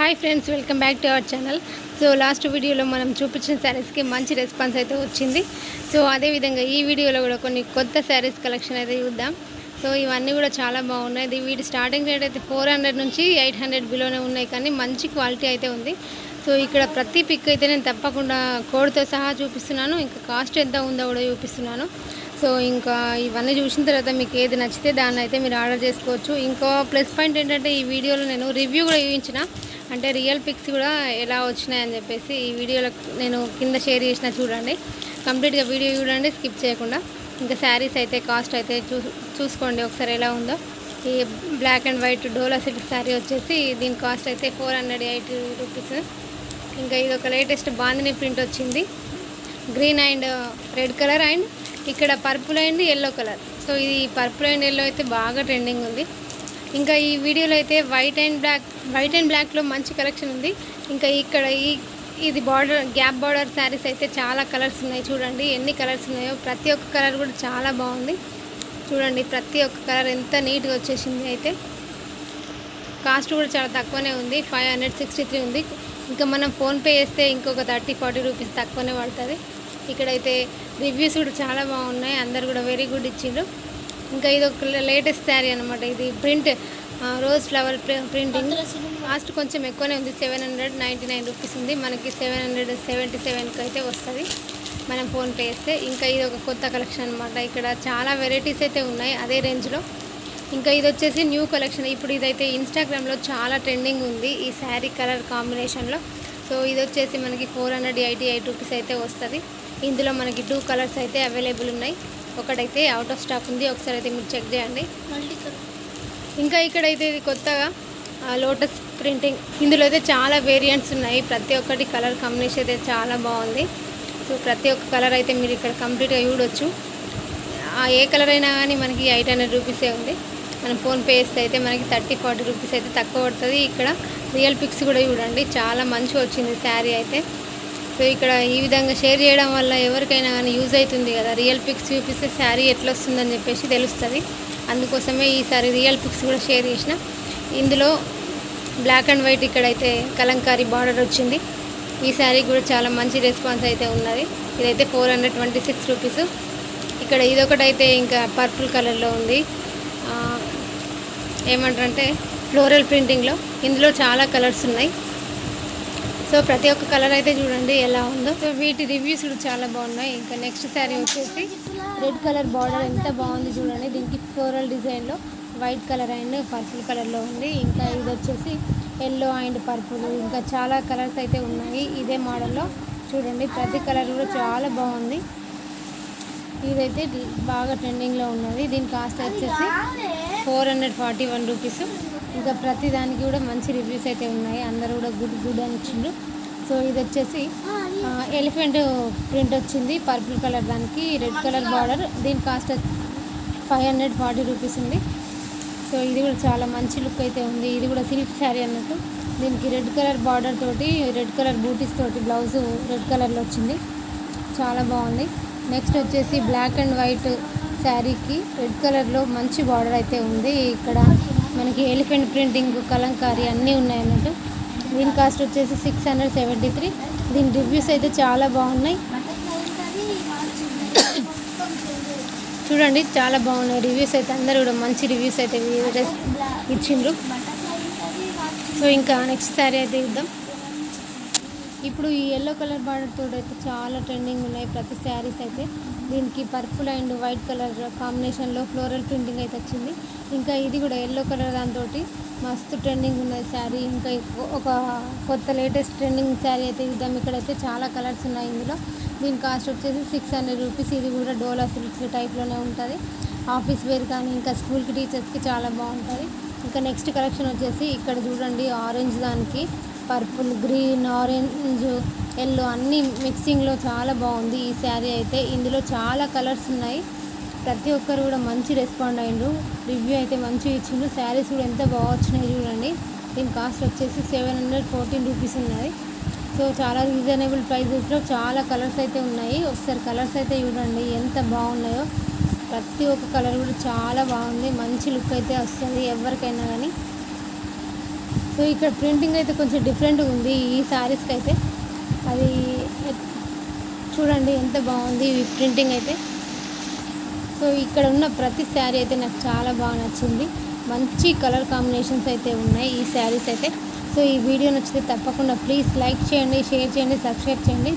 Hi friends welcome back to our channel. So last వీడియోలో మనం చూపించిన శారీస్కి మంచి రెస్పాన్స్ అయితే వచ్చింది. సో అదేవిధంగా ఈ వీడియోలో కూడా కొన్ని కొత్త శారీస్ కలెక్షన్ అయితే చూద్దాం. సో ఇవన్నీ కూడా చాలా బాగున్నాయి. వీటి స్టార్టింగ్ రేట్ అయితే ఫోర్ హండ్రెడ్ నుంచి ఎయిట్ హండ్రెడ్ బిలోనే ఉన్నాయి కానీ మంచి క్వాలిటీ అయితే ఉంది. సో ఇక్కడ ప్రతి పిక్ అయితే నేను తప్పకుండా కోడ్తో సహా చూపిస్తున్నాను. ఇంకా కాస్ట్ ఎంత ఉందో కూడా చూపిస్తున్నాను. సో ఇంకా ఇవన్నీ చూసిన తర్వాత మీకు ఏది నచ్చితే దాన్ని అయితే మీరు ఆర్డర్ చేసుకోవచ్చు. ఇంకో ప్లస్ పాయింట్ ఏంటంటే ఈ వీడియోలో నేను రివ్యూ కూడా చూపించిన. అంటే రియల్ పిక్స్ కూడా ఎలా వచ్చినాయని చెప్పేసి ఈ వీడియోలో నేను కింద షేర్ చేసిన చూడండి. కంప్లీట్గా వీడియో చూడండి స్కిప్ చేయకుండా. ఇంకా శారీస్ అయితే కాస్ట్ అయితే చూ చూసుకోండి ఒకసారి ఎలా ఉందో. ఈ black and white Dola silk sari వచ్చేసి దీని కాస్ట్ అయితే ఫోర్ హండ్రెడ్ ఎయిటీ రూపీస్. ఇంకా ఇది ఒక లేటెస్ట్ బాందిని ప్రింట్ వచ్చింది. Green and red colour and ఇక్కడ purple and yellow colour. So ఇది పర్పుల్ అండ్ ఎల్లో అయితే బాగా ట్రెండింగ్ ఉంది. ఇంకా ఈ వీడియోలో అయితే white and black white and బ్లాక్లో మంచి కలెక్షన్ ఉంది. ఇంకా ఇక్కడ ఈ ఇది బార్డర్ గ్యాప్ బార్డర్ శారీస్ అయితే చాలా కలర్స్ ఉన్నాయి. చూడండి ఎన్ని కలర్స్ ఉన్నాయో. ప్రతి ఒక్క కలర్ కూడా చాలా బాగుంది. చూడండి ప్రతి ఒక్క కలర్ ఎంత నీట్గా వచ్చేసింది అయితే. కాస్ట్ కూడా చాలా తక్కువనే ఉంది. ఫైవ్ హండ్రెడ్ సిక్స్టీ త్రీ ఉంది. ఇంకా మనం ఫోన్పే చేస్తే ఇంకొక థర్టీ ఫార్టీ రూపీస్ తక్కువనే పడుతుంది. ఇక్కడైతే రివ్యూస్ కూడా చాలా బాగున్నాయి. అందరు కూడా వెరీ గుడ్ ఇచ్చిండ్రు. ఇంకా ఇది ఒక లేటెస్ట్ శారీ అనమాట ఇది print rose flower printing. Cost కొంచెం ఎక్కువనే ఉంది. Seven hundred ninety nine rupees ఉంది. మనకి సెవెన్ హండ్రెడ్ సెవెంటీ సెవెన్కి అయితే వస్తుంది. మనం ఫోన్పే చేస్తే ఇంకా ఇది ఒక కొత్త కలెక్షన్ అనమాట ఇక్కడ చాలా వెరైటీస్ అయితే ఉన్నాయి అదే రేంజ్లో. ఇంకా ఇది వచ్చేసి న్యూ కలెక్షన్. ఇప్పుడు ఇదైతే ఇన్స్టాగ్రామ్లో చాలా ట్రెండింగ్ ఉంది ఈ శారీ కలర్ కాంబినేషన్లో. సో ఇది వచ్చేసి మనకి four hundred eighty eight rupees అయితే వస్తుంది. ఇందులో మనకి టూ కలర్స్ అయితే అవైలబుల్ ఉన్నాయి. ఒకటైతే అవుట్ ఆఫ్ స్టాక్ ఉంది. ఒకసారి అయితే మీరు చెక్ చేయండి. ఇంకా ఇక్కడైతే ఇది కొత్తగా లోటస్ ప్రింటింగ్ ఇందులో అయితే చాలా వేరియంట్స్ ఉన్నాయి. ప్రతి ఒక్కటి కలర్ కాంబినేషన్ అయితే చాలా బాగుంది. సో ప్రతి ఒక్క కలర్ అయితే మీరు ఇక్కడ కంప్లీట్గా చూడొచ్చు. ఆ ఏ కలర్ అయినా కానీ మనకి ఎయిట్ హండ్రెడ్ రూపీసే ఉంది. మనం ఫోన్పే చేస్తే అయితే మనకి థర్టీ ఫార్టీ రూపీస్ అయితే తక్కువ పడుతుంది. ఇక్కడ రియల్ పిక్స్ కూడా చూడండి. చాలా మంచిగా వచ్చింది శారీ అయితే. సో ఇక్కడ ఈ విధంగా షేర్ చేయడం వల్ల ఎవరికైనా కానీ యూజ్ అవుతుంది కదా. రియల్ పిక్స్ చూపిస్తే శారీ ఎట్లా వస్తుందని చెప్పేసి తెలుస్తుంది. అందుకోసమే ఈసారి రియల్ పిక్స్ కూడా షేర్ చేసిన. ఇందులో బ్లాక్ అండ్ వైట్ ఇక్కడైతే కలంకారీ బార్డర్ వచ్చింది. ఈ శారీ కూడా చాలా మంచి రెస్పాన్స్ అయితే ఉన్నది. ఇదైతే four hundred twenty six rupees. ఇక్కడ ఇదొకటైతే ఇంకా పర్పుల్ కలర్లో ఉంది. ఏమంటారంటే ఫ్లోరల్ ప్రింటింగ్లో ఇందులో చాలా కలర్స్ ఉన్నాయి. సో ప్రతి ఒక్క కలర్ అయితే చూడండి ఎలా ఉందో. సో వీటి రివ్యూస్ చాలా బాగున్నాయి. ఇంకా నెక్స్ట్ శారీ వచ్చేసి రెడ్ కలర్ బార్డర్ ఎంత బాగుంది చూడండి. దీనికి ఫ్లోరల్ డిజైన్లో వైట్ కలర్ అండ్ పర్పుల్ కలర్లో ఉంది. ఇంకా ఇది వచ్చేసి ఎల్లో అండ్ పర్పుల్. ఇంకా చాలా కలర్స్ అయితే ఉన్నాయి ఇదే మోడల్లో. చూడండి ప్రతి కలర్ కూడా చాలా బాగుంది. ఇదైతే బాగా ట్రెండింగ్లో ఉన్నది. దీని కాస్ట్ వచ్చేసి four hundred forty one rupees. ఇంకా ప్రతి దానికి కూడా మంచి రివ్యూస్ అయితే ఉన్నాయి. అందరూ కూడా గుడ్ గుడ్ అని ఇచ్చిండ్రు సో ఇది వచ్చేసి ఎలిఫెంట్ ప్రింట్ వచ్చింది. పర్పుల్ కలర్ దానికి రెడ్ కలర్ బార్డర్ దీని cost five hundred forty rupees ఉంది. సో ఇది కూడా చాలా మంచి లుక్ అయితే ఉంది. ఇది కూడా సిల్క్ శారీ అన్నట్టు. దీనికి రెడ్ కలర్ బార్డర్ తోటి రెడ్ కలర్ బూటీస్ తోటి బ్లౌజ్ రెడ్ కలర్లో వచ్చింది. చాలా బాగుంది. నెక్స్ట్ వచ్చేసి బ్లాక్ అండ్ వైట్ శారీకి రెడ్ కలర్లో మంచి బార్డర్ అయితే ఉంది. ఇక్కడ మనకి ఎలిఫెంట్ ప్రింటింగ్ కలంకారీ అన్నీ ఉన్నాయి అన్నట్టు దీని కాస్ట్ వచ్చేసి సిక్స్ హండ్రెడ్ సెవెంటీ త్రీ దీని రివ్యూస్ అయితే చాలా బాగున్నాయి. చూడండి చాలా బాగున్నాయి రివ్యూస్ అయితే. అందరూ కూడా మంచి రివ్యూస్ అయితే ఇచ్చిండ్రు. సో ఇంకా నెక్స్ట్ శారీ అయితే ఇద్దాం ఇప్పుడు ఈ ఎల్లో కలర్ బార్డర్ తోటి అయితే చాలా ట్రెండింగ్ ఉన్నాయి ప్రతి శారీస్ అయితే. దీనికి పర్పుల్ అండ్ వైట్ కలర్ కాంబినేషన్లో ఫ్లోరల్ ప్రింటింగ్ అయితే వచ్చింది. ఇంకా ఇది కూడా ఎల్లో కలర్ దాంతో మస్తు ట్రెండింగ్ ఉన్నది శారీ ఇంకా ఒక కొత్త లేటెస్ట్ ట్రెండింగ్ శారీ అయితే ఇద్దాం. ఇక్కడైతే చాలా కలర్స్ ఉన్నాయి ఇందులో. దీని కాస్ట్ వచ్చేసి సిక్స్ హండ్రెడ్ రూపీస్ ఇది కూడా డోలా సిల్క్స్ టైప్లోనే ఉంటుంది. ఆఫీస్ వేర్ కానీ ఇంకా స్కూల్కి టీచర్స్కి చాలా బాగుంటుంది. ఇంకా నెక్స్ట్ కలెక్షన్ వచ్చేసి ఇక్కడ చూడండి ఆరెంజ్ దానికి. పర్పుల్ గ్రీన్ ఆరెంజ్ ఎల్లో అన్నీ మిక్సింగ్లో చాలా బాగుంది ఈ శారీ అయితే. ఇందులో చాలా కలర్స్ ఉన్నాయి. ప్రతి ఒక్కరు కూడా మంచి రెస్పాండ్ అయ్యిండ్రు. రివ్యూ అయితే మంచిగా ఇచ్చిండ్రు. శారీస్ కూడా ఎంత బాగా వచ్చినాయి చూడండి. దీని కాస్ట్ వచ్చేసి సెవెన్ హండ్రెడ్ ఫోర్టీన్ రూపీస్ ఉన్నది. సో చాలా రీజనబుల్ ప్రైజెస్లో చాలా కలర్స్ అయితే ఉన్నాయి. ఒకసారి కలర్స్ అయితే చూడండి ఎంత బాగున్నాయో. ప్రతి ఒక్క కలర్ కూడా చాలా బాగుంది. మంచి లుక్ అయితే వస్తుంది ఎవరికైనా కానీ. సో ఇక్కడ ప్రింటింగ్ అయితే కొంచెం డిఫరెంట్గా ఉంది ఈ శారీస్కి అయితే. అది చూడండి ఎంత బాగుంది ఈ ప్రింటింగ్ అయితే. సో ఇక్కడ ఉన్న ప్రతి శారీ అయితే నాకు చాలా బాగా నచ్చింది. మంచి కలర్ కాంబినేషన్స్ అయితే ఉన్నాయి ఈ శారీస్ అయితే. సో ఈ వీడియో నచ్చితే తప్పకుండా ప్లీజ్ లైక్ చేయండి షేర్ చేయండి సబ్స్క్రైబ్ చేయండి.